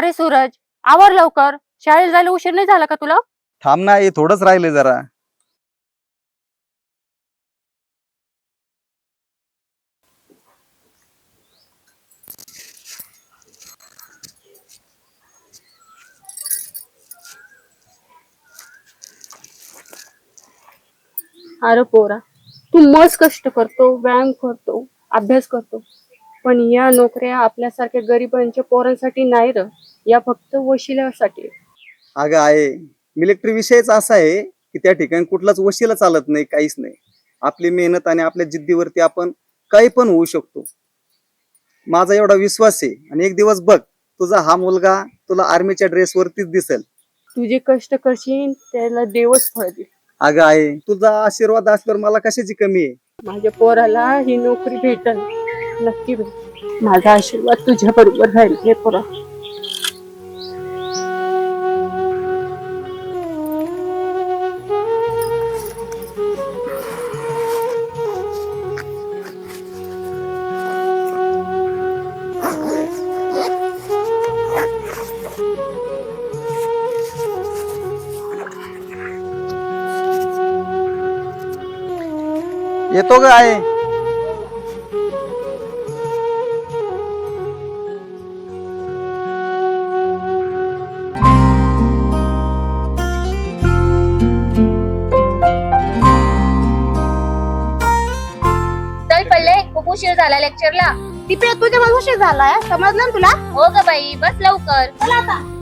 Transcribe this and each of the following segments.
अरे सूरज आवर लवकर. शाळेत जायला उशीर नाही झाला का तुला? थांब ना हे थोडंच राहिले जरा. अरे पोरा तू मस्त कष्ट करतो व्यायाम करतो अभ्यास करतो. पण या नोकऱ्या आपल्यासारख्या गरिबांच्या पोरांसाठी नाही र. या फक्त वशिल्यासाठी. अगं आहे. मिलिटरी विषयच असा आहे की त्या ठिकाणी कुठलाच वशीला चालत नाही काहीच नाही. आपली मेहनत आणि आपल्या जिद्दीवरती आपण काही पण होऊ शकतो. माझा एवढा विश्वास आहे आणि एक दिवस बघ तुझा हा मुलगा तुला आर्मीच्या ड्रेसवरतीच दिसेल. तू जे कष्ट करशील त्याला देवच फळ दे अगं आहे. तुझा आशीर्वाद असल्यावर मला कशाची कमी आहे? माझ्या पोराला ही नोकरी भेटल. नक्की भेट माझा आशीर्वाद तुझ्या बरोबर राहील हे पोरा. येतो ग आहे. चल पडले खूप उशीर झाला लेक्चरला तिथे तुझ्या मला उशीर झालाय. समजलं ना तुला? हो ग बाई बस लवकर. चला आता.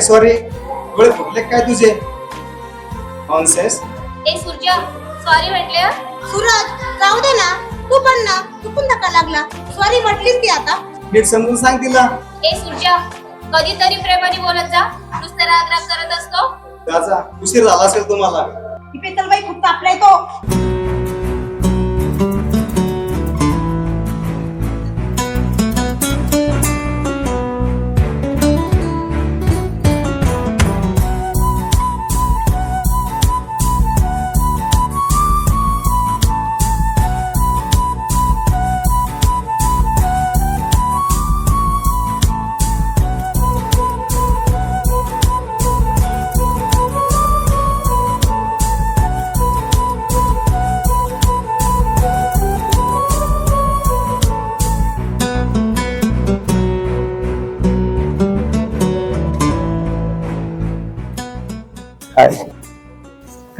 काय सॉरी डोळे फुटले काय तुझे? नॉनसेन्स ए सूर्या सॉरी म्हटले. सूरज जाऊ दे ना. तू पण ना तू पण धक्का लागला. सॉरी म्हटलीस ती आता? नीट समजून सांग तिला. ए सूर्या कधीतरी प्रेमाने बोलत जा. नुसतं राग राग करत असतो. त्याचा उशीर झाला असेल तुम्हाला. तिथे चल बाई खूप तापलाय तो.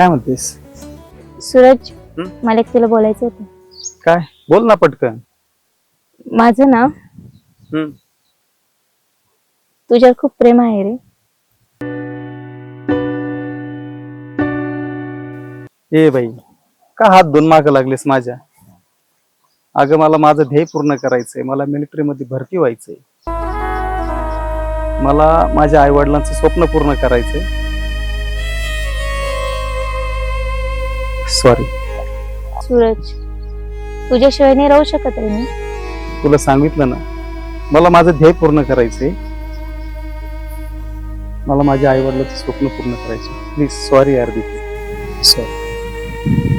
काय म्हणतेस? सूरज हं? मला एक तुला बोलायचं होतं. काय? बोल ना पटकन. माझं ना हम्म. तुझ्यावर खूप प्रेम आहे रे. ए बाई का हात दोन माग लागलेस माझ्या? अगं मला माझं ध्येय पूर्ण करायचंय. मला मिलिटरी मध्ये भरती व्हायचंय. मला माझ्या आई वडिलांचं स्वप्न पूर्ण करायचंय. सॉरी सूरज तुझ्याशिवाय नाही राहू शकत रे मी. तुला सांगितलं ना मला माझं ध्येय पूर्ण करायचंय. मला माझ्या आई वडिलांचं स्वप्न पूर्ण करायचं प्लीज सॉरी यार सॉरी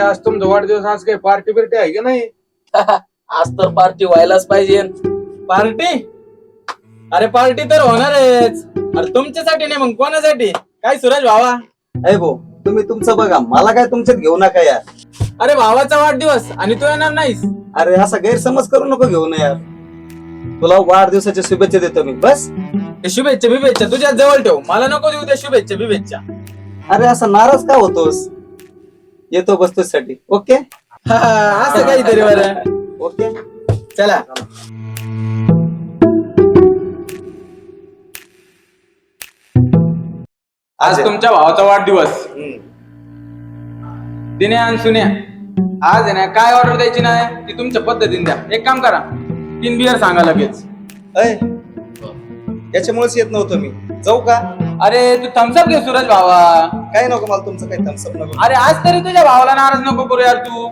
आज तुमचा वाढदिवस आज काही पार्टी बिर्टी आहे की नाही? आज तर पार्टी व्हायलाच पाहिजे. पार्टी अरे पार्टी तर होणारच अरे तुमच्यासाठी नाही मग कोणासाठी? काय सूरज भावा? अय भाऊ तुम्ही तुमचं बघा. मला काय तुमच्यात घेऊ नका यार. अरे भावाचा वाढदिवस आणि तू येणार नाहीस. अरे असा गैरसमज करू नको घेऊ ना यार. तुला वाढदिवसाच्या शुभेच्छा देतो मी. बस. ते शुभेच्छा बिभेच्छा तुझ्या जवळ ठेव. मला नको देऊ त्या शुभेच्छा बिभेच्छा. अरे असा नाराज का होतोस? येतो वस्तूसाठी ओके? असं काहीतरी बरं. ओके? चला. आज तुमच्या भावाचा वाढदिवस. दिन्या आणि सुन्या आज आहे ना काय ऑर्डर द्यायची नाही ती तुमच्या पद्धतीने द्या. एक काम करा तीन बियर सांगा लगेच. याच्यामुळेच येत नव्हतं मी. जाऊ का? अरे तू थम्सअप घे सूरज भावा. काय नको मला तुमचं काही थम्सअप नको. अरे आज तरी तुझ्या भावाला नाराज नको करू यार तू.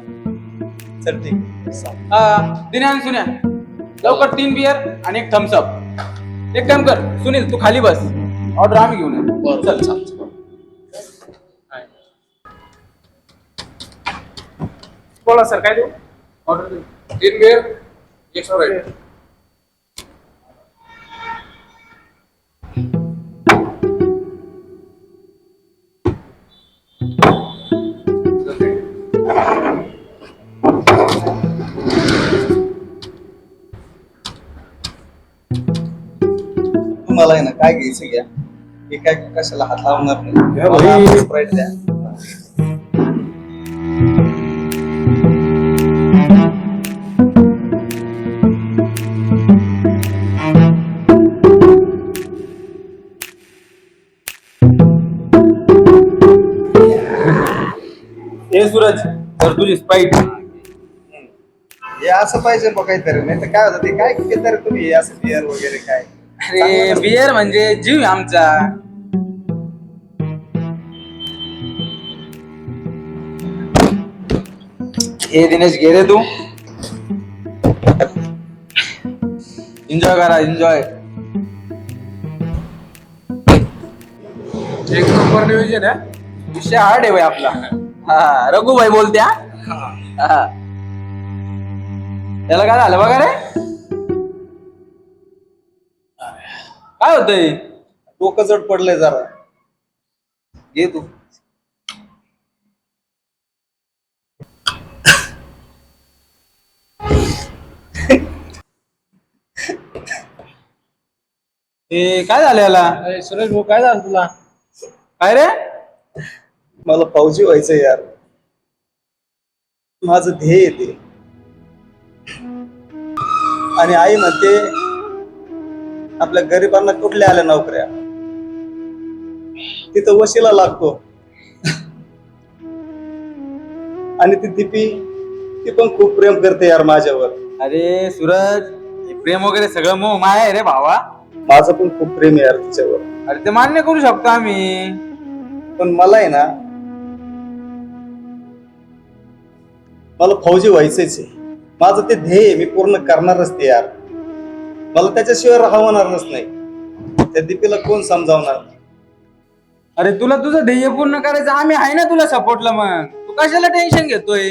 चल ठीक आहे. सांग. हा दिने आणि सुन्या लवकर तीन बियर आणि एक थम्सअप एक काम कर सुनील तू खाली बस. ऑर्डर आम्ही घेऊन येऊ. चल चल. बोला सर काय देऊ? ऑर्डर तीन बिअर एक स्प्राईट काय घ्यायचं घ्या. हे काय कशाला हात लावणार नाही? Sprite द्या. ए सूरज तर तुझी हे असं पाहिजे बघ काहीतरी नाही तर काय होतं ते? काय घेतात रे तुम्ही हे असं बिअर वगैरे काय? अरे बियर म्हणजे जीव आमचा. हे दिनेश घे रे तू. एन्जॉय करा एन्जॉय एक नंबर नियोजन आहे. विषय हार्ड आहे भाई आपला. हा रघु भाई बोलत्या. हा. त्याला काय झालं बघा रे? काय होतंय? डोकं जड पडलंय जरा. घे तू. ए काय झालं याला? अरे सुरेश भाऊ काय झालं तुला? काय रे? मला फौजी व्हायचं यार. माझं ध्येय आहे ते. आणि आई म्हणते आपल्या गरिबांना कुठल्या आल्या नोकऱ्या? तिथं वशीला लागतो. आणि ती दीपी ती पण खूप प्रेम करते यार माझ्यावर. अरे सूरज हे प्रेम वगैरे सगळं मोह माया आहे रे भावा. माझं पण खूप प्रेम आहे यार तिच्यावर. अरे ते मान्य करू शकतो आम्ही. पण मला आहे ना मला फौजी व्हायचंच आहे. माझं ते ध्येय मी पूर्ण करणारच ते यार. मला त्याच्याशिवाय राहणारच नाही. त्या दीपीला कोण समजावणार? अरे तुला तुझं ध्येय पूर्ण करायचं आम्ही आहे ना तुला सपोर्टला मग. तू कशाला टेन्शन घेतोय?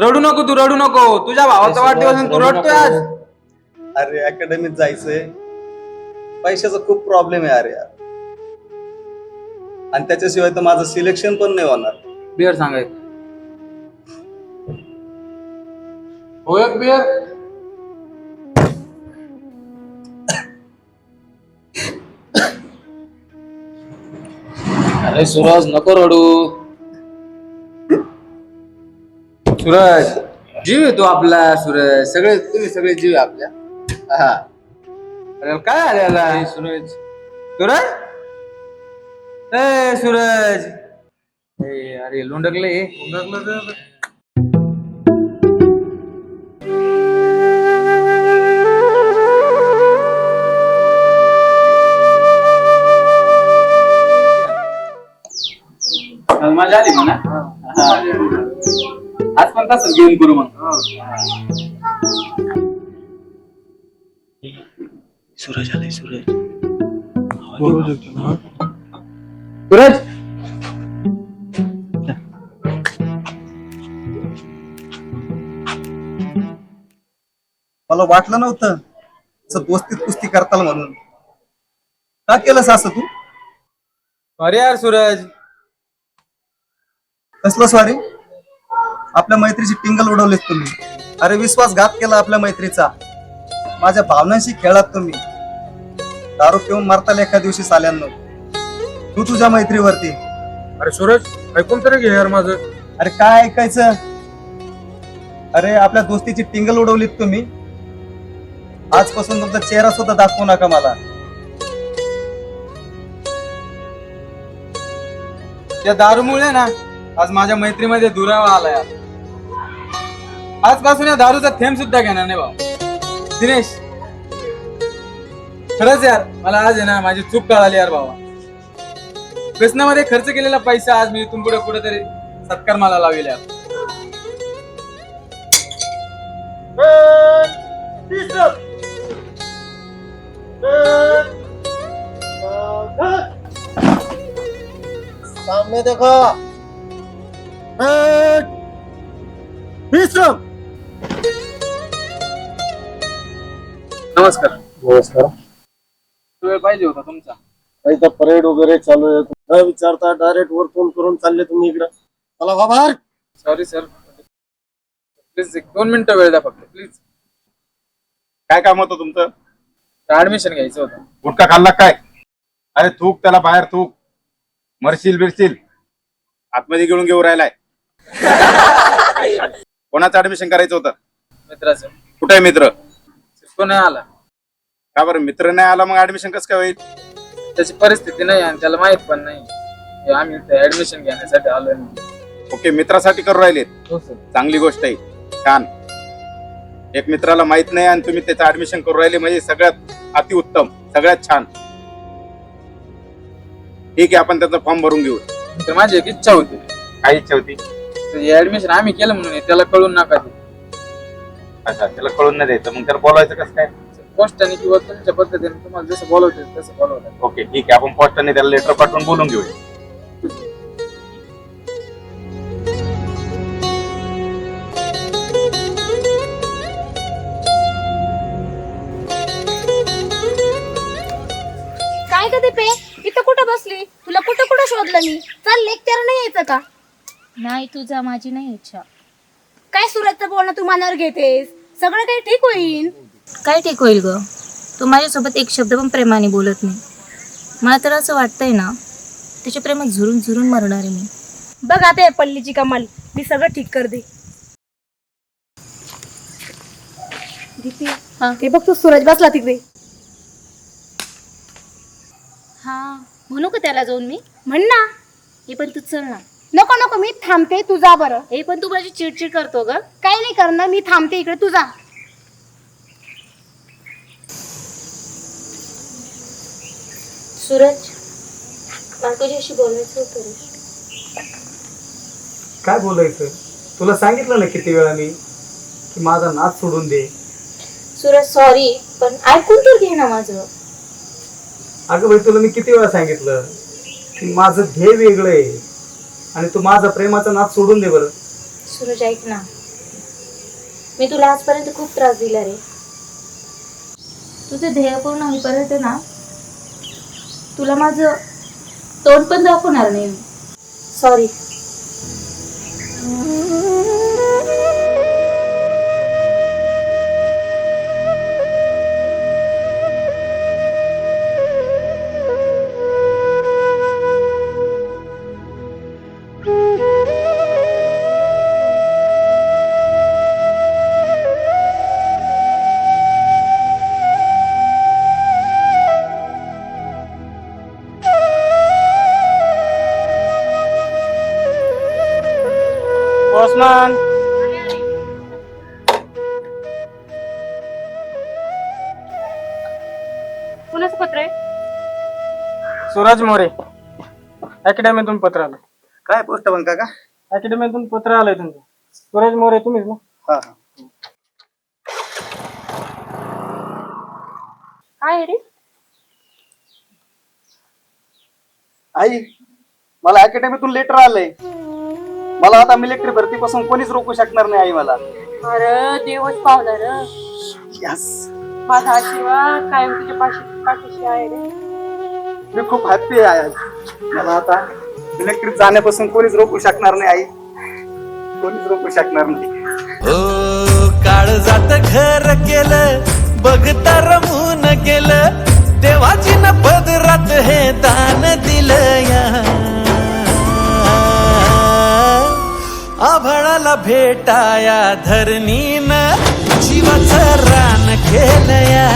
रडू नको तू रडू नको. तुझ्या भावाचा वाढदिवस आणि तू रडतोय आज. अरे अकॅडमीत जायचंय. पैशाचा खूप प्रॉब्लेम आहे अरे यार. आणि त्याच्याशिवाय तर माझं सिलेक्शन पण नाही होणार. बिअर सांगायचं हो एक बिअर? अरे सूरज नको रडू. सूरज जीव आहे तो आपला सूरज. सगळे तुम्ही सगळे जीव आहे आपल्या. हा. अरे काय झालं याला? सूरज. सूरज? ए सूरज. ए अरे लोंडकले. मजा आली म्हणा. हा. आज पण तसंच घेऊन करू मग. सूरज! मला वाटलं नव्हतं. असं दोस्तीत कुस्ती करताल म्हणून. का केलंस असं तू? अरे यार सूरज. कसलं सॉरी आपल्या मैत्रीची टिंगल उडवलीस तुम्ही. अरे विश्वासघात केला आपल्या मैत्रीचा. माझ्या भावनांशी खेळात तुम्ही. दारू पिऊन मारताल एका दिवशी साल्यांनो. तू तुझ्या मैत्रीवरती. अरे सूरज ऐकून तरी घे यार माझं. अरे काय ऐकायचं? अरे आपल्या दोस्तीची टिंगल उडवलीत तुम्ही. आजपासून तुमचा चेहरा सुद्धा दाखवू नका मला. त्या दारूमुळे ना आज माझ्या मैत्रीमध्ये दुरावा आला यार आजपासून या दारूचा थेंब सुद्धा घेणार नाही भाऊ. दिनेश. खरंच यार मला आज आहे ना माझी चूक कळाली यार भावा. व्यसनामध्ये खर्च केलेला पैसा आज मी इथून पुढे कुठेतरी सत्कार मला लावेल यार. सामने देखो. विश्रम नमस्कार. नमस्कार. वेळ पाहिजे होता तुमचा. इथं परेड वगैरे चालू आहे. न विचारता डायरेक्ट वर फोन करून चालले तुम्ही इकडं. चला बाबा. सॉरी सर प्लीज एक दोन मिनिटं वेळ द्या फक्त प्लीज काय काम होतं तुमचं? ऍडमिशन घ्यायचं होतं? गुटखा खाल्ला काय? अरे थूक त्याला बाहेर थूक. मरशील बिरशील. आतमध्ये घेऊन घेऊन राहिलाय. कोणाचं ऍडमिशन करायचं होतं? मित्राचं. कुठे आहे मित्र? तो नाही आला. का बरं? मित्र नाही आला मग ऍडमिशन कसं काय होईल? त्याची परिस्थिती नाही आणि त्याला माहीत पण नाही. आम्ही ऍडमिशन घेण्यासाठी आलोय म्हणून. ओके मित्रासाठी करू राहिलेत. हो सर चांगली गोष्ट आहे. छान. एक मित्राला माहीत नाही आणि तुम्ही त्याचं ऍडमिशन करू राहिले म्हणजे सगळ्यात अतिउत्तम सगळ्यात छान. ठीक आहे आपण त्याचा फॉर्म भरून घेऊ. तर माझी एक इच्छा होती. काय इच्छा होती? ऍडमिशन आम्ही केलं म्हणून त्याला कळून नका देऊ. अच्छा त्याला कळून नाही द्यायचं. मग त्याला बोलायचं कसं काय? पोस्टाने किंवा तुमच्या पद्धतीने तुम्हाला जसं बोलवते तसं बोलवतात ओके ठीक आहे. आपण पोस्टाने त्याला लेटर पाठवून बोलून घेऊया. काय ग दीपे? इथं कुठं बसली? तुला कुठं कुठं शोधलं मी? चल लेक्चर नाही यायचं का? नाही तुझा माझी नाही इच्छा. काय सुरतचं बोलणं तू मनावर घेतेस? सगळं काही ठीक होईल? काय ठीक होईल ग? तू माझ्यासोबत एक शब्द पण प्रेमाने बोलत नाही. मला तर असं वाटतंय ना त्याच्या प्रेमात झुरून झुरून मरणार आहे मी. बघ आता या पल्लीची कमाल. मी सगळं ठीक कर दे हा. ते बघ तू सूरज बसला तिकडे. हा. म्हणू का त्याला जाऊन मी? म्हण ना. हे पण तू चल ना. नको नको मी थांबते तू जा बरं. हे पण तू माझी चिडचिड करतो ग. काही नाही करणार मी थांबते इकडे तू जा सूरज मला तुझ्याशी बोलायचं होतं रे. काय बोलायचं? तुला सांगितलं ना किती वेळा मी की माझा नाच सोडून दे. सूरज सॉरी पण ऐकून तर घे ना माझं. अगं भाई तुला मी किती वेळा सांगितलं की माझं ध्येय वेगळं आहे. आणि तू माझा प्रेमाचा नाद सोडून दे बरं. सूरज ऐक ना. मी तुला आजपर्यंत खूप त्रास दिला रे. तुझं ध्येय पूर्ण होईपर्यंत ना तुला माझं तोंड पण दाखवणार नाही सॉरी सूरज मोरे. अकॅडमीतून पत्र आलं काय पोस्ट बंका का अकॅडमीतून पत्र आलंय तुमचं. सूरज मोरे तुम्हीच ना? हा हा. काय रे? आई मला अकॅडमीतून लेटर आलंय. मला आता मिलिटरी भरतीपासून कोणीच रोखू शकणार नाही आई मला. अरे देवच पावला र. यस माझा आशीर्वाद कायम तुझ्या पाशी पाठीशी आहे रे. मी खूप हॅप्पी आहे आज मला आता इलेक्ट्रिक जाण्यापासून कोणीच रोखू शकणार नाही आई. कोणीच रोखू शकणार नाही. ओ काळ जात घर केलं बघता रमून गेलं देवाची न पदरात हे दान दिलं या. आभाळाला भेटाया धरणीनं जीवाचं रान केलं या.